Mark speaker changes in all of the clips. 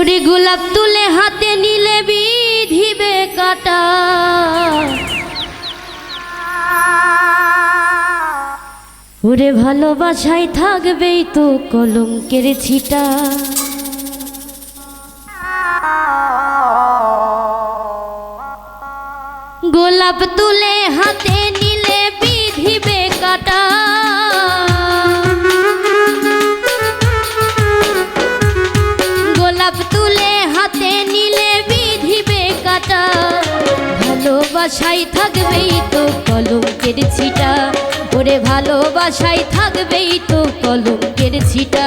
Speaker 1: ওরে গোলাপ তুলে হাতে নিলে বিধিবে কাটা। ওরে ভালোবাসায় থাকবেই তো কলঙ্কের ছিটা। গোলাপ তুলে হাতে নিলে ভালোবাসাই থাকবেই তো কলঙ্কের ছিটা। ওরে ভালোবাসাই থাকবেই তো কলঙ্কের ছিটা।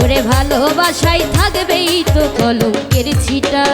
Speaker 1: ওরে ভালোবাসায় থাকবেই তো কলঙ্কের ছিটা।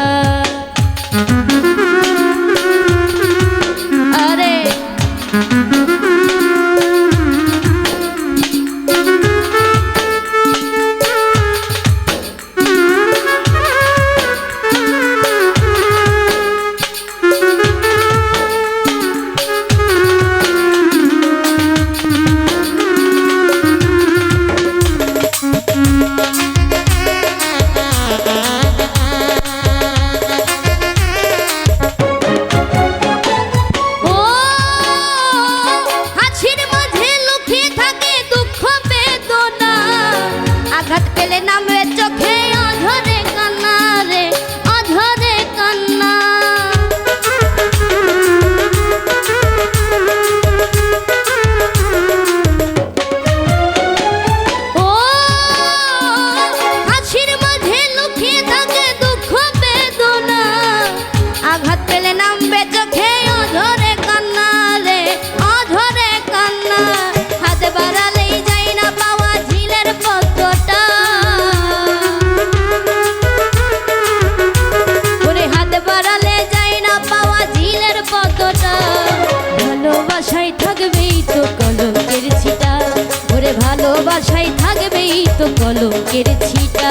Speaker 1: ভালোবাসায় থাকবেই তো কলঙ্কের ছিটা।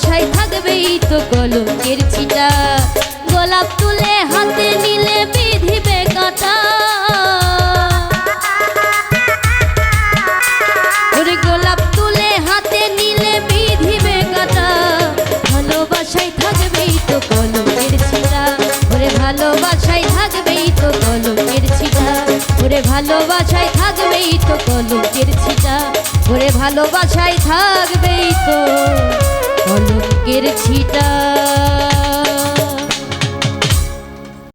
Speaker 1: আশায় থাকবেই তো কলকের ছিটা। গোলাপ তুলে হাতে নিলে বিধিবে কাটা। গোলাপ তুলে হাতে নিলে বিধিবে কাটা। ভালোবাসায় থাকবেই তো কলকের ছিটা। ওরে ভালোবাসায় থাকবেই তো কলকের ছিটা। ওরে ভালোবাসায় থাকবেই তো কলকের ছিটা। ওরে ভালোবাসায় থাকবেই তো কলঙ্কের ছিটা।